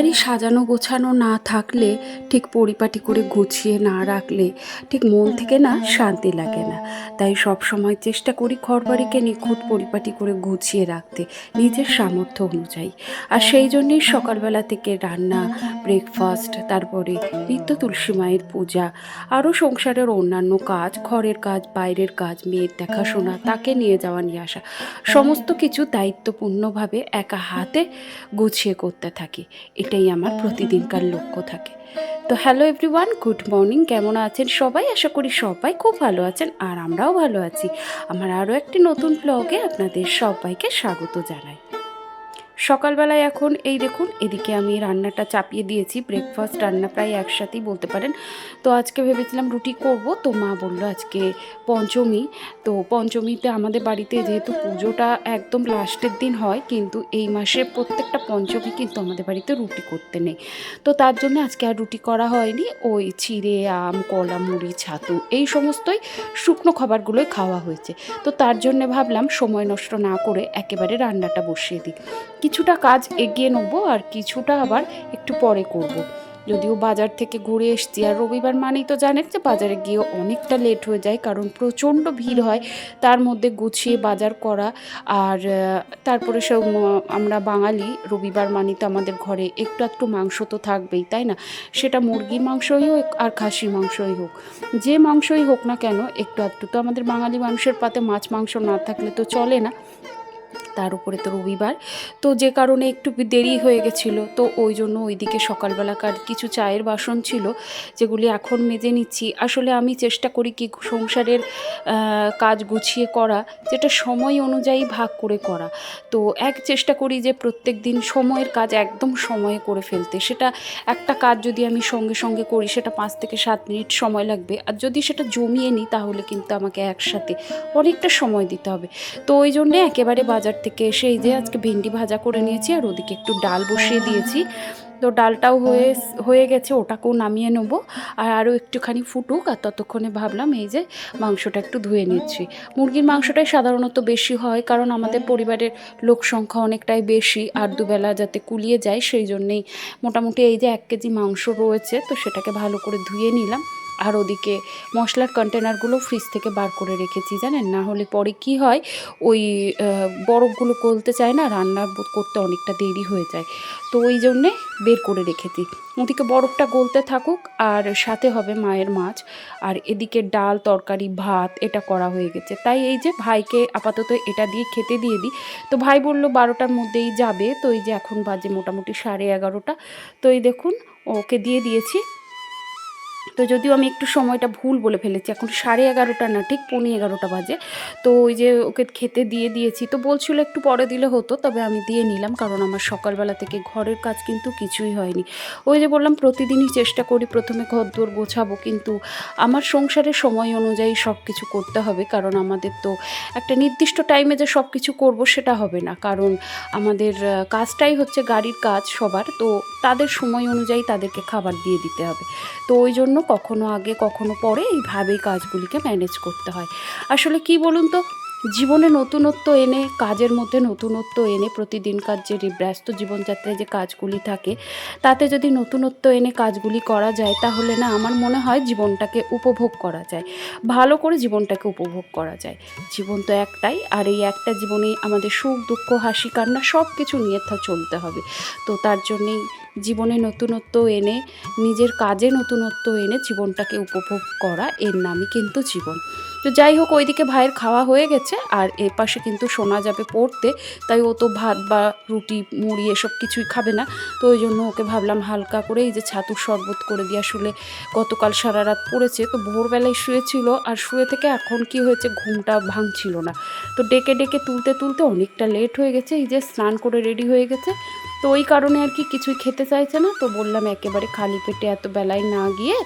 বাড়ি সাজানো গোছানো না থাকলে ঠিক পরিপাটি করে গুছিয়ে না রাখলে ঠিক মন থেকে না শান্তি লাগে না। তাই সব সময় চেষ্টা করি ঘরবাড়িকে নিখুঁত পরিপাটি করে গুছিয়ে রাখতে, নিজের সামর্থ্য অনুযায়ী। আর সেই জন্যেই সকালবেলা থেকে রান্না ব্রেকফাস্ট তারপরে নিত্য তুলসী মায়ের পূজা, আরও সংসারের অন্যান্য কাজ, ঘরের কাজ, বাইরের কাজ, মেয়ের দেখাশোনা, তাকে নিয়ে যাওয়া, নিয়ে আসা, সমস্ত কিছু দায়িত্বপূর্ণভাবে একা হাতে গুছিয়ে করতে থাকি। এটাই আমার প্রতিদিনকার লক্ষ্য থাকে। তো হ্যালো এভরিওয়ান গুড মর্নিং কেমন আছেন সবাই? আশা করি সবাই খুব ভালো আছেন আর আমরাও ভালো আছি। আমার আরও একটি নতুন ব্লগে আপনাদের সবাইকে স্বাগত জানাই। সকালবেলায় এখন, এই দেখুন, এদিকে আমি রান্নাটা চাপিয়ে দিয়েছি ব্রেকফাস্ট রান্না প্রায় একসাথেই বলতে পারেন। তো আজকে ভেবেছিলাম রুটি করব, তো মা বলল আজকে পঞ্চমী। তো পঞ্চমীতে আমাদের বাড়িতে যেহেতু পুজোটা একদম লাস্টের দিন হয়, কিন্তু এই মাসে প্রত্যেকটা পঞ্চমী কিন্তু আমাদের বাড়িতে রুটি করতে নেই। তো তার জন্য আজকে আর রুটি করা হয়নি, ওই চিড়ে, আম, কলা, মুড়ি, ছাতু, এই সমস্তই শুকনো খাবারগুলোই খাওয়া হয়েছে। তো তার জন্য ভাবলাম সময় নষ্ট না করে একেবারে রান্নাটা বসিয়ে দিই। কিছুটা কাজ এগিয়ে নেব আর কিছুটা আবার একটু পরে করব। যদিও বাজার থেকে ঘুরে এসছি, আর রবিবার মানেই তো জানেন যে বাজারে গিয়ে অনেকটা লেট হয়ে যায়, কারণ প্রচণ্ড ভিড় হয়। তার মধ্যে গুছিয়ে বাজার করা আর তারপরে সব আমরা বাঙালি, রবিবার মানেই তো আমাদের ঘরে একটু একটু মাংস তো থাকবেই, তাই না? সেটা মুরগির মাংসই হোক আর খাসির মাংসই হোক। যে মাংসই হোক না কেন, একটু একটু তো আমাদের বাঙালি মানুষের পাতে মাছ মাংস না থাকলে তো চলে না। তার উপরে তো রবিবার। তো যে কারণে একটু দেরি হয়ে গেছিল। তো ওই জন্য ওইদিকে সকালবেলাকার কিছু চায়ের বাসন ছিল, যেগুলি এখন মেজে নিচ্ছি। আসলে আমি চেষ্টা করি কি সংসারের কাজ গুছিয়ে করা, যেটা সময় অনুযায়ী ভাগ করে করা। তো এক চেষ্টা করি যে প্রত্যেক দিন সময়ের কাজ একদম সময়ে করে ফেলতে। সেটা একটা কাজ যদি আমি সঙ্গে সঙ্গে করি, সেটা পাঁচ থেকে সাত মিনিট সময় লাগবে। আর যদি সেটা জমিয়ে নিই, তাহলে কিন্তু আমাকে একসাথে অনেকটা সময় দিতে হবে। তো ওই জন্যে একেবারে বাজার থেকে এসে এই যে আজকে ভেন্ডি ভাজা করে নিয়েছি, আর ওদিকে একটু ডাল বসিয়ে দিয়েছি। তো ডালটাও হয়ে হয়ে গেছে, ওটাকেও নামিয়ে নেব, আর আরও একটুখানি ফুটুক, আর ততক্ষণে ভাবলাম এই যে মাংসটা একটু ধুয়ে নিচ্ছি। মুরগির মাংসটাই সাধারণত বেশি হয়, কারণ আমাদের পরিবারের লোক সংখ্যা অনেকটাই বেশি, আর দুবেলা যাতে কুলিয়ে যায়, সেই জন্যেই মোটামুটি এই যে এক কেজি মাংস রয়েছে, তো সেটাকে ভালো করে ধুয়ে নিলাম। আর ওদিকে মশলার কন্টেনারগুলো ফ্রিজ থেকে বার করে রেখেছি, জানেন? না হলে পরে কি হয়, ওই বরফগুলো গলতে চায় না, রান্না করতে অনেকটা দেরি হয়ে যায়। তো ওই জন্যে বের করে রেখেছি। ওদিকে বরফটা গলতে থাকুক, আর সাথে হবে মায়ের মাছ, আর এদিকে ডাল, তরকারি, ভাত, এটা করা হয়ে গেছে। তাই এই যে ভাইকে আপাতত এটা দিয়ে খেতে দিয়ে দিই। তো ভাই বলল বারোটার মধ্যেই যাবে, তো এই যে এখন বাজে মোটামুটি সাড়ে এগারোটা। তো এই দেখুন, ওকে দিয়ে দিয়েছি। তো যদিও আমি একটু সময়টা ভুল বলে ফেলেছি, এখন সাড়ে এগারোটা না, ঠিক পৌনে এগারোটা বাজে। তো ওই যে ওকে খেতে দিয়ে দিয়েছি, তো বলছিল একটু পরে দিলে হতো, তবে আমি দিয়ে নিলাম, কারণ আমার সকালবেলা থেকে ঘরের কাজ কিন্তু কিছুই হয়নি। ওই যে বললাম, প্রতিদিনই চেষ্টা করি প্রথমে ঘর দোর গোছাবো, কিন্তু আমার সংসারের সময় অনুযায়ী সব কিছু করতে হবে, কারণ আমাদের তো একটা নির্দিষ্ট টাইমে যে সব কিছু করব সেটা হবে না, কারণ আমাদের কাজটাই হচ্ছে গাড়ির কাজ সবার, তো তাদের সময় অনুযায়ী তাদেরকে খাবার দিয়ে দিতে হবে। তো ওই জন্য কখনো আগে, কখনো পরে এইভাবেই কাজগুলিকে ম্যানেজ করতে হয়। আসলে কি বলুন তো? জীবনে নতুনত্ব এনে, কাজের মধ্যে নতুনত্ব এনে, প্রতিদিনকার যে ব্যস্ত জীবনযাত্রায় যে কাজগুলি থাকে, তাতে যদি নতুনত্ব এনে কাজগুলি করা যায়, তাহলে না আমার মনে হয় জীবনটাকে উপভোগ করা যায়। ভালো করে জীবনটাকে উপভোগ করা যায়। জীবন তো একটাই, আর এই একটা জীবনেই আমাদের সুখ, দুঃখ, হাসি, কান্না সব কিছু নিয়ে চলতে হবে। তো তার জন্যেই জীবনে নতুনত্ব এনে, নিজের কাজে নতুনত্ব এনে জীবনটাকে উপভোগ করা এর নামই কিন্তু জীবন। তো যাই হোক, ওইদিকে ভাইয়ের খাওয়া হয়ে গেছে, আর এর পাশে কিন্তু শোনা যাবে পড়তে, তাই ও তো ভাত বা রুটি, মুড়ি এসব কিছুই খাবে না। তো ওই জন্য ওকে ভাবলাম হালকা করে এই যে ছাতুর শরবত করে দিয়ে আসলে গতকাল সারা রাত পড়েছে, তো ভোরবেলায় শুয়েছিল, আর শুয়ে থেকে এখন কি হয়েছে ঘুমটা ভাঙছিল না। তো ডেকে ডেকে তুলতে তুলতে অনেকটা লেট হয়ে গেছে, এই যে স্নান করে রেডি হয়ে গেছে তো ওই কারণে আর কি কিছুই খেতে চাইছে না। তো বললাম একেবারে খালি পেটে এত বেলায় না গিয়ে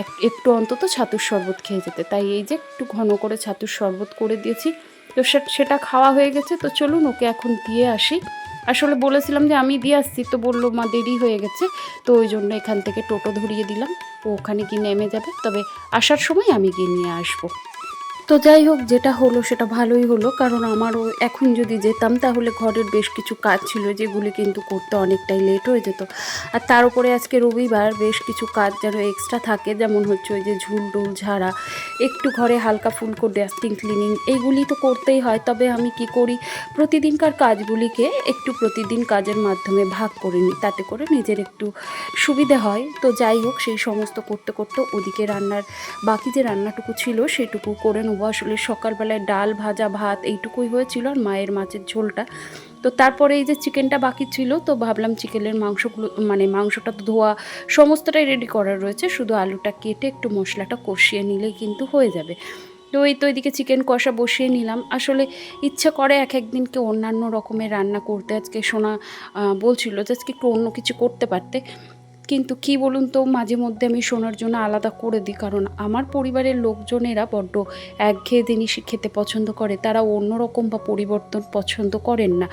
এক, একটু অন্তত ছাতুর শরবত খেয়ে যেতে। তাই এই যে একটু ঘন করে ছাতুর শরবত করে দিয়েছি। তো সেটা খাওয়া হয়ে গেছে। তো চলুন ওকে এখন দিয়ে আসি। আসলে বলেছিলাম যে আমি দিয়ে আসছি। তো বলল, মা, দেরি হয়ে গেছে। তো ওই জন্য এখান থেকে টোটো ধরিয়ে দিলাম। ও ওখানে গিয়ে নেমে যাবে। তবে আসার সময় আমি গিয়ে নিয়ে আসব। তো যাই হোক, যেটা হলো সেটা ভালোই হলো। কারণ আমারও এখন যদি যেতাম, তাহলে ঘরের বেশ কিছু কাজ ছিল, যেগুলি কিন্তু করতে অনেকটাই লেট হয়ে যেত। আর তার উপরে আজকে রবিবার বেশ কিছু কাজ যেন এক্সট্রা থাকে, যেমন হচ্ছে ওই যে ঝুল ডুল ঝাড়া একটু ঘরে হালকা ফুলকো ডাস্টিং, ক্লিনিং এইগুলি তো করতেই হয়। তবে আমি কি করি? প্রতিদিনকার কাজগুলিকে একটু প্রতিদিন কাজের মাধ্যমে ভাগ করে নিই। তাতে করে নিজের একটু সুবিধে হয়। তো যাই হোক, সেই সমস্ত করতে করতে ওদিকে রান্নার বাকি যে রান্নাটুকু ছিল সেটুকু করে নেব। আসলে সকালবেলায় ডাল, ভাজা, ভাত এইটুকুই হয়েছিল। আর মায়ের মাছের ঝোলটা তো তারপরে এই যে চিকেনটা বাকি ছিল তো ভাবলাম চিকেনের মাংসগুলো মানে মাংসটা তো ধোয়া সমস্তটাই রেডি করা রয়েছে শুধু আলুটা কেটে একটু মশলাটা কষিয়ে নিলেই কিন্তু হয়ে যাবে। তো এই তো এদিকে চিকেন কষা বসিয়ে নিলাম। আসলে ইচ্ছা করে এক একদিনকে অন্যান্য রকমের রান্না করতে। আজকে আহ, বলছিল যে আজকে একটু অন্য কিছু করতে পারতে। কিন্তু কি বলুন তো, মাঝে মধ্যে আমি শোনার জন্য আলাদা করে দিই। কারণ আমার পরিবারের লোকজনেরা বড্ড একঘেয়ে জিনিস খেতে পছন্দ করে, তারা অন্যরকম বা পরিবর্তন পছন্দ করেন না।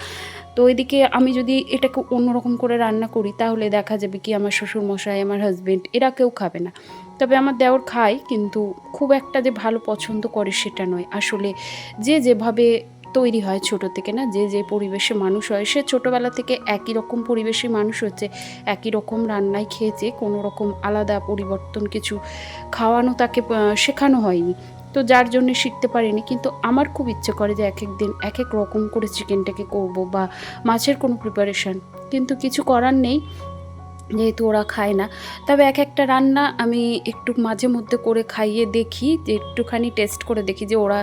তো এদিকে আমি যদি এটাকে অন্যরকম করে রান্না করি, তাহলে দেখা যাবে কি আমার শ্বশুর মশাই আমার হাজব্যান্ড এরা কেউ খাবে না। তবে আমার দেওর খায়, কিন্তু খুব একটা যে ভালো পছন্দ করে সেটা নয়। আসলে যে যেভাবে তৈরি হয় ছোট থেকে না? যে যে পরিবেশে মানুষ হয়, সে ছোটোবেলা থেকে একই রকম পরিবেশে মানুষ হচ্ছে, একই রকম রান্নায় খেয়েছে, কোনো রকম আলাদা পরিবর্তন কিছু খাওয়ানো তাকে শেখানো হয়নি। তো যার জন্য শিখতে পারিনি। কিন্তু আমার খুব ইচ্ছে করে যে এক এক দিন এক এক রকম করে চিকেনটাকে করব বা মাছের কোনো প্রিপারেশান কিন্তু কিছু করার নেই। যেহেতু ওরা খায় না। তবে এক একটা রান্না আমি একটু মাঝে মধ্যে করে খাইয়ে দেখি, যে একটুখানি টেস্ট করে দেখি যে ওরা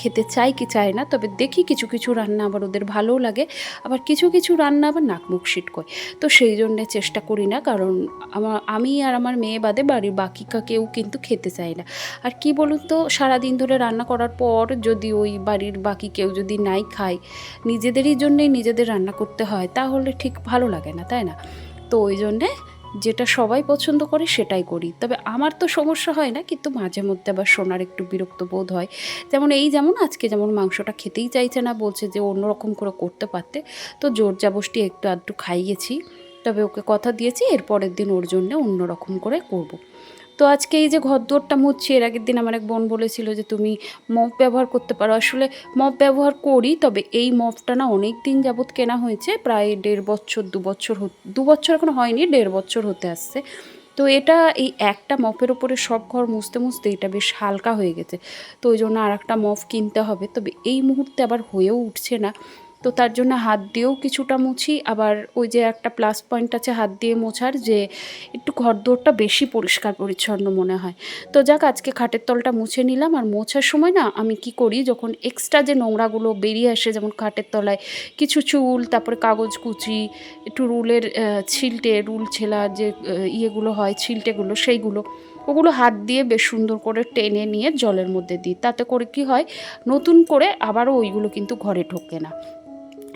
খেতে চায় কি চায় না। তবে দেখি কিছু কিছু রান্না আবার ওদের ভালোও লাগে। আবার কিছু কিছু রান্না আবার নাক মুখ ছিটকোয় তো সেই জন্যে চেষ্টা করি না, কারণ আমার আমি আর আমার মেয়ে বাদে বাড়ির বাকি কেউ কিন্তু খেতে চায় না। আর কি বলুন তো, সারাদিন ধরে রান্না করার পর যদি ওই বাড়ির বাকি কেউ যদি নাই খায়, নিজেদেরই জন্যেই নিজেদের রান্না করতে হয়, তাহলে ঠিক ভালো লাগে না, তাই না? তো ওই জন্যে যেটা সবাই পছন্দ করে সেটাই করি। তবে আমার তো সমস্যা হয় না, কিন্তু মাঝে মধ্যে আবার সোনার একটু বিরক্ত বোধ হয়। যেমন এই যেমন, আজকে যেমন মাংসটা খেতেই চাইছে না, বলছে যে অন্যরকম করে করতে পারতে। তো জোর জাবসটি একটু আধটু খাইয়েছি, তবে ওকে কথা দিয়েছি এর পরের দিন ওর জন্য অন্যরকম করে করব। তো আজকে এই যে ঘরদোরটা মুছছি, এর আগের দিন আমার এক বোন বলেছিল যে তুমি মপ ব্যবহার করতে পারো। আসলে মপ ব্যবহার করি, তবে এই মপটা না অনেক দিন যাবৎ কেনা হয়েছে, প্রায় দেড় বছর, দু বছর দু বছর এখন হয়নি, দেড় বছর হতে আসছে। তো এটা এই একটা মপের ওপরে সব ঘর মুছতে মুছতে এটা বেশ হালকা হয়ে গেছে। তো ওই জন্য আর একটা মপ কিনতে হবে, তবে এই মুহূর্তে আবার হয়েও উঠছে না। তো তার জন্য হাত দিয়েও কিছুটা মুছি, আবার ওই যে একটা প্লাস পয়েন্ট আছে হাত দিয়ে মোছার যে একটু ঘরদোরটা বেশি পরিষ্কার পরিচ্ছন্ন মনে হয়। তো যাক, আজকে খাটের তলটা মুছে নিলাম, আর মোছার সময় না আমি কি করি, যখন এক্সট্রা যে নোংরাগুলো বেরিয়ে আসে যেমন খাটের তলায়, কিছু চুল, তারপরে কাগজ কুচি, একটু রুলের ছিলটে, রুল ছেলার যে ইয়েগুলো হয়, ছিলটেগুলো, সেইগুলো, ওগুলো হাত দিয়ে বেশ সুন্দর করে টেনে নিয়ে জলের মধ্যে দিই। তাতে করে কি হয়, নতুন করে আবারও ওইগুলো কিন্তু ঘরে ঢোকে না।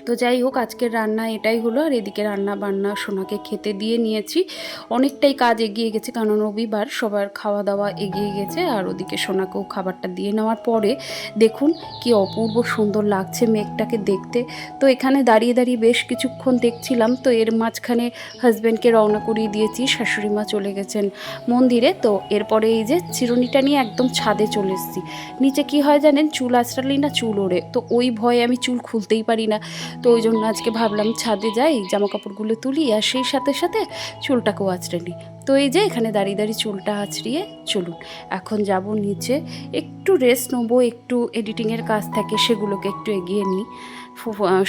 তো যাই হোক, আজকের রান্না এটাই হলো। আর এদিকে রান্না বান্না সোনাকে খেতে দিয়ে নিয়েছি। অনেকটাই কাজ এগিয়ে গেছে, কারণ রবিবার সবার খাওয়া দাওয়া এগিয়ে গেছে। আর ওদিকে সোনাকেও খাবারটা দিয়ে নেওয়ার পরে দেখুন কি অপূর্ব সুন্দর লাগছে মেঘটাকে দেখতে। তো এখানে দাঁড়িয়ে দাঁড়িয়ে বেশ কিছুক্ষণ দেখছিলাম। তো এর মাঝখানে হাজব্যান্ডকে রওনা করিয়ে দিয়েছি, শাশুড়ি মা চলে গেছেন মন্দিরে। তো এরপরে এই যে চিরুনিটা নিয়ে একদম ছাদে চলে এসেছি। নিচে কি হয় জানেন? চুল আঁচড়ালেই না চুল ওড়ে। তো ওই ভয়ে আমি চুল খুলতেই পারি না। তো ওই জন্য আজকে ভাবলাম ছাদে যাই জামা কাপড়গুলো তুলি আর সেই সাথে সাথে চুলটাকেও আঁচড়ে নিই। তো এই যে এখানে দাঁড়িয়ে দাঁড়িয়ে চুলটা আঁচড়িয়ে চলুন, এখন যাব নিচে, একটু রেস্ট নেব, একটু এডিটিংয়ের কাজ থাকে সেগুলোকে একটু এগিয়ে নিই।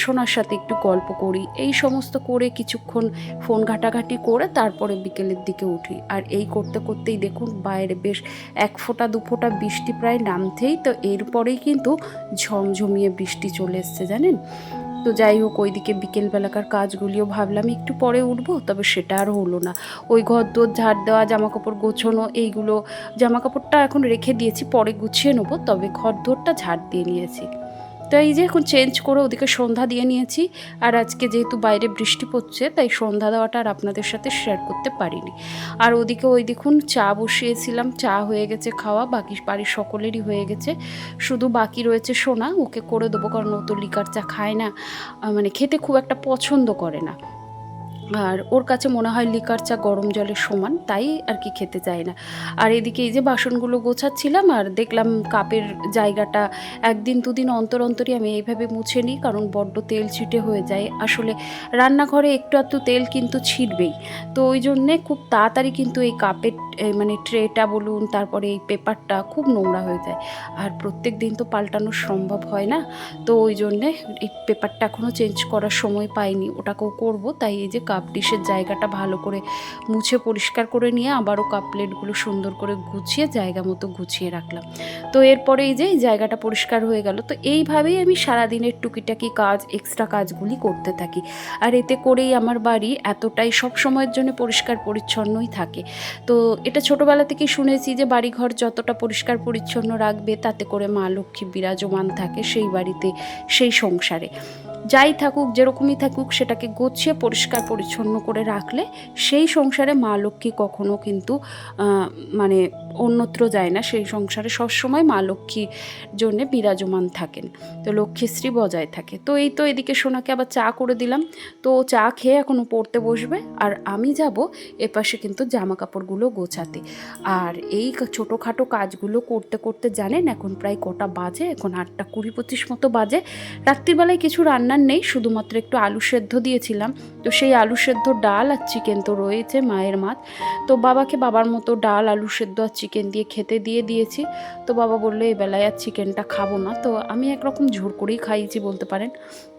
সোনার সাথে একটু গল্প করি, এই সমস্ত করে কিছুক্ষণ ফোন ঘাটাঘাটি করে তারপরে বিকেলের দিকে উঠি। আর এই করতে করতেই দেখুন বাইরে বেশ এক ফোঁটা, দু ফোঁটা বৃষ্টি প্রায় নামতেই তো এরপরেই কিন্তু ঝমঝমিয়ে বৃষ্টি চলে এসছে, জানেন? তো যাই হোক, ওইদিকে বিকেলবেলাকার কাজগুলিও ভাবলাম, একটু পরে উঠবো, তবে সেটা আর হলো না। ওই ঘর দোর ঝাড় দেওয়া জামা কাপড় গোছানো, এইগুলো জামা কাপড়টা এখন রেখে দিয়েছি, পরে গুছিয়ে নেব, তবে ঘর দোরটা ঝাড় দিয়ে নিয়েছি। তো এই যে এখন চেঞ্জ করে ওদিকে সন্ধ্যা দিয়ে নিয়েছি। আর আজকে যেহেতু বাইরে বৃষ্টি পড়ছে, তাই সন্ধ্যা দেওয়াটা আর আপনাদের সাথে শেয়ার করতে পারিনি। আর ওদিকে ওই দেখুন চা বসিয়েছিলাম, চা হয়ে গেছে খাওয়া, বাকি বাড়ির সকলেরই হয়ে গেছে। শুধু বাকি রয়েছে সোনা, ওকে করে দেবো, কারণ ও তো লিকার চা খায় না। মানে খেতে খুব একটা পছন্দ করে না। আর ওর কাছে মনে হয় লিকার চা গরম জলের সমান, তাই আর কি খেতে চায় না। আর এদিকে এই যে বাসনগুলো গোছাচ্ছিলাম আর দেখলাম কাপের জায়গাটা একদিন দুদিন অন্তর অন্তরই আমি এইভাবে মুছে নিই, কারণ বড্ড তেল ছিটে হয়ে যায়। আসলে রান্নাঘরে একটু একটু তেল কিন্তু ছিটবেই। তো ওই জন্যে খুব তাড়াতাড়ি কিন্তু এই কাপের মানে ট্রেটা বলুন, তারপরে এই পেপারটা খুব নোংরা হয়ে যায়। আর প্রত্যেক দিন তো পাল্টানো সম্ভব হয় না। তো ওই জন্যে এই পেপারটা এখনও চেঞ্জ করার সময় পাইনি, ওটাকেও করব। তাই এই যে কাপ ডিশের জায়গাটা ভালো করে মুছে পরিষ্কার করে নিয়ে আবারও কাপ প্লেটগুলো সুন্দর করে গুছিয়ে জায়গা মতো গুছিয়ে রাখলাম। তো এরপরে এই যে এই জায়গাটা পরিষ্কার হয়ে গেল, তো এইভাবেই আমি সারাদিনের টুকিটাকি কাজ এক্সট্রা কাজগুলি করতে থাকি। আর এতে করেই আমার বাড়ি এতটাই সব সময়ের জন্য পরিষ্কার পরিচ্ছন্নই থাকে। তো এটা ছোটোবেলা থেকেই শুনেছি যে বাড়িঘর যতটা পরিষ্কার পরিচ্ছন্ন রাখবে তাতে করে মা লক্ষ্মী বিরাজমান থাকে সেই বাড়িতে, সেই সংসারে। যাই থাকুক, যেরকমই থাকুক, সেটাকে গুছিয়ে পরিষ্কার পরিচ্ছন্ন করে রাখলে সেই সংসারে মা লক্ষ্মী কখনো কিন্তু মানে অন্যত্র যায় না। সেই সংসারে সবসময় মা লক্ষ্মীর জন্যে বিরাজমান থাকেন। তো লক্ষ্মীশ্রী বজায় থাকে। তো এই তো এদিকে সোনাকে আবার চা করে দিলাম। তো চা খেয়ে এখনও পড়তে বসবে। আর আমি যাব এপাশে কিন্তু জামা কাপড়গুলো গোছাতে। আর এই ছোটোখাটো কাজগুলো করতে করতে জানেন, এখন প্রায় কটা বাজে, এখন আটটা কুড়ি পঁচিশ মতো বাজে। রাত্রিবেলায় কিছু রান্নার নেই, শুধুমাত্র একটু আলু সেদ্ধ দিয়েছিলাম। তো সেই আলু সেদ্ধ ডাল আর চিকেন তো রয়েছে, মায়ের মাছ তো বাবাকে বাবার মতো ডাল, আলু সেদ্ধ আর চিকেন দিয়ে খেতে দিয়ে দিয়েছি। তো বাবা বলল এই বেলায় আর চিকেনটা খাব না। তো আমি একরকম ঝোর করেই খাইয়েছি বলতে পারেন।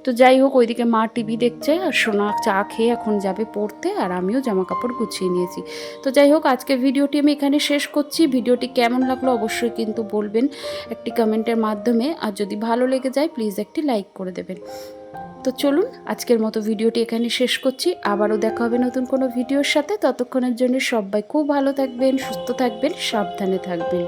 তো যাই হোক, ওইদিকে মা টিভি দেখছে আর সোনা চা খেয়ে এখন যাবে পড়তে আর আমিও জামা কাপড় গুছিয়ে নিয়েছি। তো যাই হোক আজকে ভিডিওটি আমি এখানে শেষ করছি। ভিডিওটি কেমন লাগল অবশ্যই কিন্তু বলবেন একটি কমেন্টের মাধ্যমে। আর যদি ভালো লেগে যায়, প্লিজ একটি লাইক করে দেবেন। তো চলুন, আজকের মতো ভিডিওটি এখানে শেষ করছি। আবারও দেখা হবে নতুন কোনো ভিডিওর সাথে। ততক্ষণের জন্য সবাই খুব ভালো থাকবেন, সুস্থ থাকবেন, সাবধানে থাকবেন।